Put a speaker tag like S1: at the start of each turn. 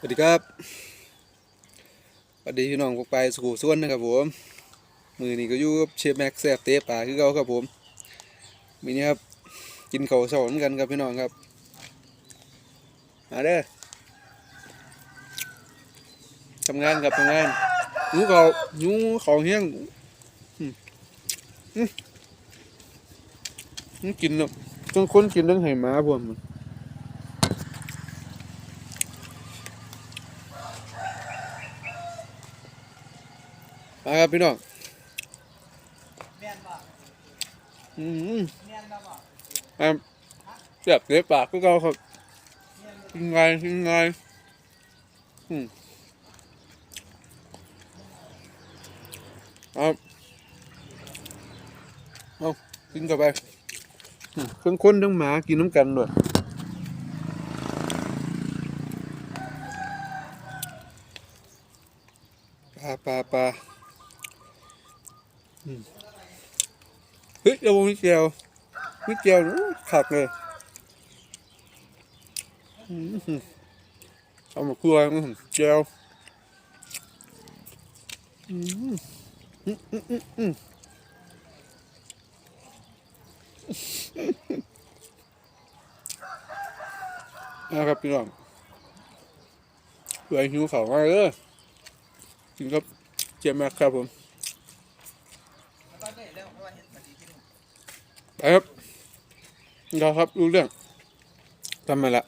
S1: สวัสดีครับสวัสดีพี่น้องพวกไปสุขุส่วนนะครับผม มือนี้ก็อยู่กับเชฟแม็กแซบเตะป่าคือเก่าครับผมมีนี้ครับกินข้าเช้าเหมือนกันครับพี่น้องครับ มาเด้อทำงานครับทำงานหนูเขาหนูเขาเฮี้ยงกินเนาะต้องคนกินต้องให้หมาพวกมัน ครับพี่น้อง
S2: แม่นบ่
S1: อืม
S2: แม่นบ่บ่
S1: อะเสียบเล็บปากก็เก่าครับ
S2: แม่นบ่
S1: กินไงกินไงอืมเอาเอากินเข้าไปทั้งคนทั้งหมากินน้ำกันด้วยปลาปลาปลา เฮ้ยเราไม่เจียวไม่เจียวขักเลยอืมเอามาครัวเจียวอืมอืมอืมอืมอืมนะครับพี่น้องเพื่อหิวเขามากเลยกินกับเจียมแม็กครับผม
S2: แล้วก็ได้แล้วเพราะว่าเห็นปฏิทิน
S1: ไปครับเราครับรู้เรื่องทำมละ